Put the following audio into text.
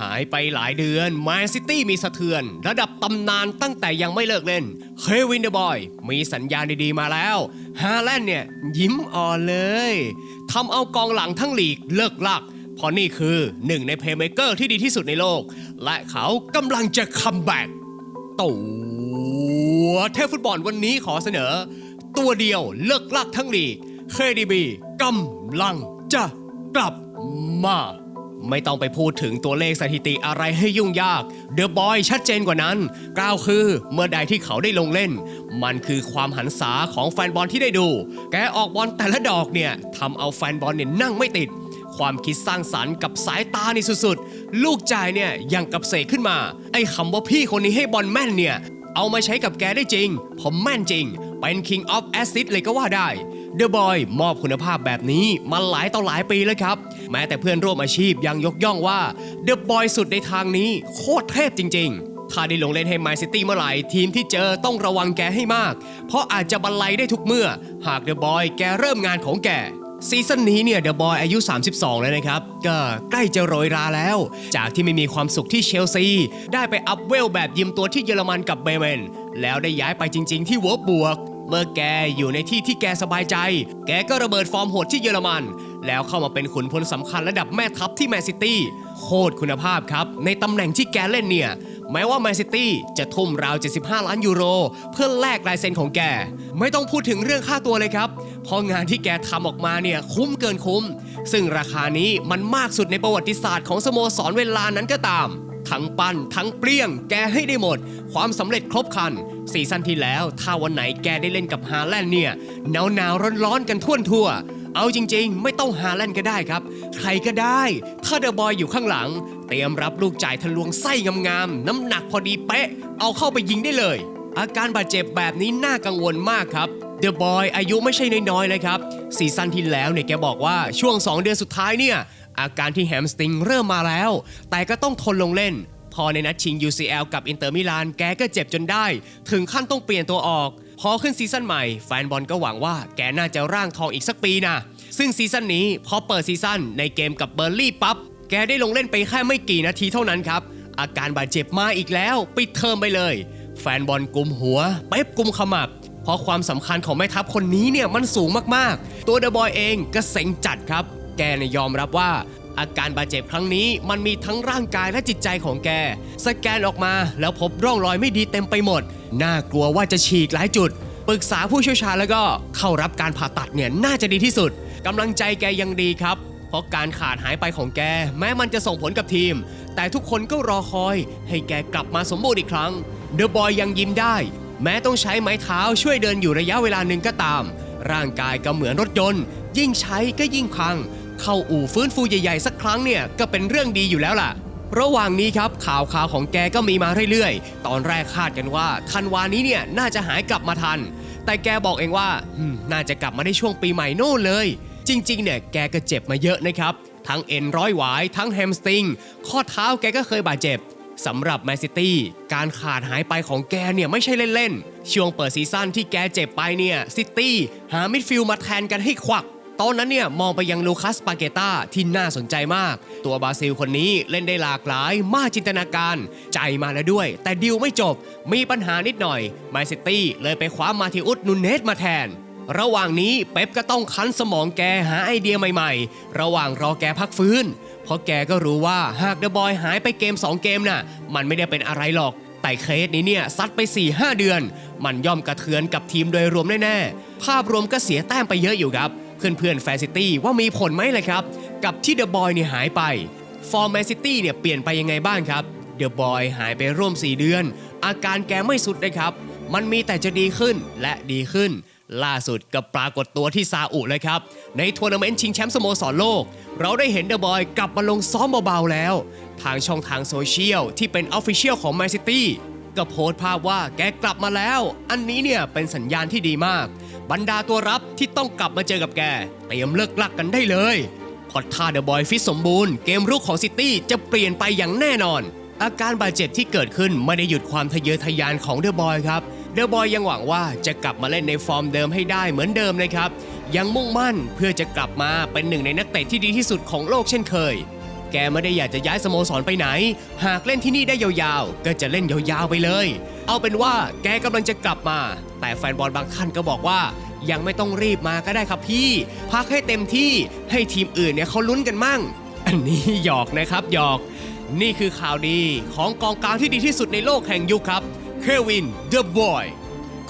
หายไปหลายเดือนแมนซิตี้มีสะเทือน ระดับตำนานตั้งแต่ยังไม่เลิกเล่น เควินเดอะบอย มีสัญญาณดีๆมาแล้ว ฮาแลนด์เนี่ย ยิ้มอ่อนเลยทำเอากองหลังทั้งหลีกเลิกลัก เพราะนี่คือหนึ่งในเพลย์เมเกอร์ที่ดีที่สุดในโลก และเขากำลังจะคัมแบ็กตัวเทพฟุตบอลวันนี้ขอเสนอ ตัวเดียวเลิกลักทั้งหลีก KDB กำลังจะกลับมา ไม่ต้องไปพูดถึงตัวเลขสถิติอะไรให้ยุ่งยาก เดอะบอยชัดเจนกว่านั้นกล่าวคือเมื่อใดที่เขาได้ลงเล่น มันคือความหันษาของแฟนบอลที่ได้ดู แกออกบอลแต่ละดอกเนี่ยทำเอาแฟนบอลเนี่ยนั่งไม่ติด ความคิดสร้างสรรค์กับสายตานี่สุดๆ ลูกจ่ายเนี่ยยังกับเสกขึ้นมา ไอ้คำว่าพี่คนนี้ให้บอลแม่นเนี่ย เอามาใช้กับแกได้จริง ผมแม่นจริง เป็น King of Assist เลยก็ว่าได้ The Boy มอบคุณภาพแบบนี้มาหลายต่อหลายปีแล้วครับ แม้แต่เพื่อนร่วมอาชีพยังยกย่องว่า The Boy สุดในทางนี้โคตรเทพจริง ๆถ้าได้ลงเล่นให้แมนซิตี้เมื่อไหร่ ทีมที่เจอต้องระวังแกให้มาก เพราะอาจจะบรรลัยได้ทุกเมื่อ หาก The Boy แกเริ่มงานของแกซีซั่นนี้เนี่ยเดอะบอยอายุ 32 แล้วนะครับ ก็ใกล้จะโรยราแล้ว จากที่ไม่มีความสุขที่เชลซี ได้ไปอัพเวลแบบยิมตัวที่เยอรมันกับเบเมน แล้วได้ย้ายไปจริง ๆ ที่วอร์บวก เมื่อแกอยู่ในที่ที่แกสบายใจ แกก็ระเบิดฟอร์มโหดที่เยอรมัน แล้วเข้ามาเป็นขุนพลสำคัญระดับแม่ทัพที่แมนซิตี้ โคตรคุณภาพครับ ในตำแหน่งที่แกเล่นเนี่ย แม้ว่าแมนซิตี้จะทุ่มราว 75 ล้านยูโร เพื่อแลกลายเซ็นของแก ไม่ต้องพูดถึงเรื่องค่าตัวเลยครับ เพราะงานที่แกทำออกมาเนี่ยคุ้มเกินคุ้ม ซึ่งราคานี้มันมากสุดในประวัติศาสตร์ของสโมสรเวลานั้นก็ตาม ทั้งปั้น ทั้งเปรี้ยง แกให้ได้หมด ความสำเร็จครบคันซีซั่นที่แล้ว ถ้าวันไหนแกได้เล่นกับฮาแลนด์เนี่ยหนาวหนาวร้อนร้อนๆกันทั่วทั่วเอาจริงๆ ไม่ต้องฮาแลนด์ก็ได้ครับ ใครก็ได้ ถ้าเดอะบอยอยู่ข้างหลัง เตรียมรับลูกจ่ายทะลวงไส้งามๆ น้ำหนักพอดีเป๊ะ เอาเข้าไปยิงได้เลย อาการบาดเจ็บแบบนี้น่ากังวลมากครับเดอะบอยอายุไม่ใช่น้อยๆเลยครับซีซั่นที่แล้วเนี่ยแกบอกว่าช่วง 2 เดือนสุดท้ายเนี่ย อาการที่แฮมสติงเริ่มมาแล้ว แต่ก็ต้องทนลงเล่น พอในนัดชิง UCL กับอินเตอร์มิลานแกก็เจ็บจนได้ ถึงขั้นต้องเปลี่ยนตัวออก พอขึ้นซีซั่นใหม่ แฟนบอลก็หวังว่าแกน่าจะร่างทองอีกสักปีนะซึ่งซีซั่นนี้พอเปิดซีซั่นในเกมกับเบอร์ลี่ปั๊บแกได้ลงเล่นไปแค่ไม่กี่นาทีเท่านั้นครับอาการบาดเจ็บมาอีกแล้ว ปิดเทอมไปเลย แฟนบอลกลุ่มหัว เป๊ปกลุ่มขมับ เพราะความสำคัญของแม่ทัพคนนี้เนี่ยมันสูงมากๆ ตัวเดอะบอยเองก็เซ็งจัดครับ แกเนี่ยยอมรับว่า อาการบาดเจ็บครั้งนี้มันมีทั้งร่างกายและจิตใจของแก สแกนออกมาแล้วพบร่องรอยไม่ดีเต็มไปหมด น่ากลัวว่าจะฉีกหลายจุด ปรึกษาผู้เชี่ยวชาญแล้วก็เข้ารับการผ่าตัดเนี่ยน่าจะดีที่สุดกำลังใจแกยังดีครับ เพราะการขาดหายไปของแก แม้มันจะส่งผลกับทีม แต่ทุกคนก็รอคอย ให้แกกลับมาสมบูรณ์อีกครั้งเดอะบอยยังยิ้มได้ แม้ต้องใช้ไม้เท้าช่วยเดินอยู่ระยะเวลาหนึ่งก็ตาม ร่างกายก็เหมือนรถยนต์ ยิ่งใช้ก็ยิ่งพัง เข้าอู่ฟื้นฟูใหญ่ๆสักครั้งเนี่ยก็เป็นเรื่องดีอยู่แล้วล่ะ ระหว่างนี้ครับข่าวข่าวของแกก็มีมาเรื่อยๆ ตอนแรกคาดกันว่าธันวานี้เนี่ยน่าจะหายกลับมาทัน แต่แกบอกเองว่าน่าจะกลับมาได้ช่วงปีใหม่โน่นเลย จริงๆเนี่ยแกก็เจ็บมาเยอะนะครับ ทั้งเอ็นร้อยหวายทั้งแฮมสตริงข้อเท้าแกก็เคยบาดเจ็บสำหรับแมนซิตี้การขาดหายไปของแกเนี่ยไม่ใช่เล่นๆ ช่วงเปิดซีซั่นที่แกเจ็บไปเนี่ยซิตี้หามิดฟิลด์มาแทนกันให้ควัก ตอนนั้นเนี่ยมองไปยังลูคัสปาเกต้าที่น่าสนใจมาก ตัวบราซิลคนนี้เล่นได้หลากหลายมากจินตนาการ ใจมาแล้วด้วย แต่ดิวไม่จบมีปัญหานิดหน่อยแมซิตี้เลยไปคว้ามาทิอุสนูเนสมาแทนระหว่างนี้เป๊ปก็ต้องคั้นสมองแกหาไอเดียใหม่ๆ ระหว่างรอแกพักฟื้น เพราะแกก็รู้ว่าหากเดอะบอยหายไปเกม 2 เกมน่ะ มันไม่ได้เป็นอะไรหรอก แต่เคสนี้เนี่ยซัดไป 4-5 เดือน มันย่อมกระเทือนกับทีมโดยรวมแน่ๆ ภาพรวมก็เสียแต้มไปเยอะอยู่ครับ เพื่อนๆแฟนซิตี้ว่ามีผลไหมเลยครับ กับที่เดอะบอยเนี่ยหายไปฟอร์แมนซิตี้เนี่ยเปลี่ยนไปยังไงบ้างครับเดอะบอยหายไปร่วม 4 เดือน อาการแกไม่สุดเลยครับ มันมีแต่จะดีขึ้นและดีขึ้น ล่าสุดก็ปรากฏตัวที่ซาอุเลยครับ ในทัวร์นาเมนต์ชิงแชมป์สโมสรโลก เราได้เห็นเดอะบอยกลับมาลงซ้อมเบาๆแล้ว ทางช่องทางโซเชียลที่เป็นออฟฟิเชียลของแมนซิตี้ก็โพสต์ภาพว่าแกกลับมาแล้ว อันนี้เนี่ยเป็นสัญญาณที่ดีมาก บรรดาตัวรับที่ต้องกลับมาเจอกับแก เตรียมเลิกลักกันได้เลยพอท่าเดอะบอยฟิตสมบูรณ์เกมรุกของซิตี้จะเปลี่ยนไปอย่างแน่นอน อาการบาดเจ็บที่เกิดขึ้นไม่ได้หยุดความทะเยอทะยานของเดอะบอยครับเดอะบอยยังหวังว่าจะกลับมาเล่นในฟอร์มเดิมให้ได้เหมือนเดิมนะครับยังมุ่งมั่นเพื่อจะกลับมาเป็นหนึ่งในนักเตะที่ดีที่สุดของโลกเช่นเคย แกไม่ได้อยากจะย้ายสโมสรไปไหน หากเล่นที่นี่ได้ยาวๆ ก็จะเล่นยาวๆไปเลย เอาเป็นว่าแกกำลังจะกลับมา แต่แฟนบอลบางท่านก็บอกว่า ยังไม่ต้องรีบมาก็ได้ครับพี่ พักให้เต็มที่ให้ทีมอื่นเนี่ยเขาลุ้นกันมั่ง อันนี้หยอกนะครับหยอก นี่คือข่าวดีของกองกลางที่ดีที่สุดในโลกแห่งยุคครับ เควินเดอะบอย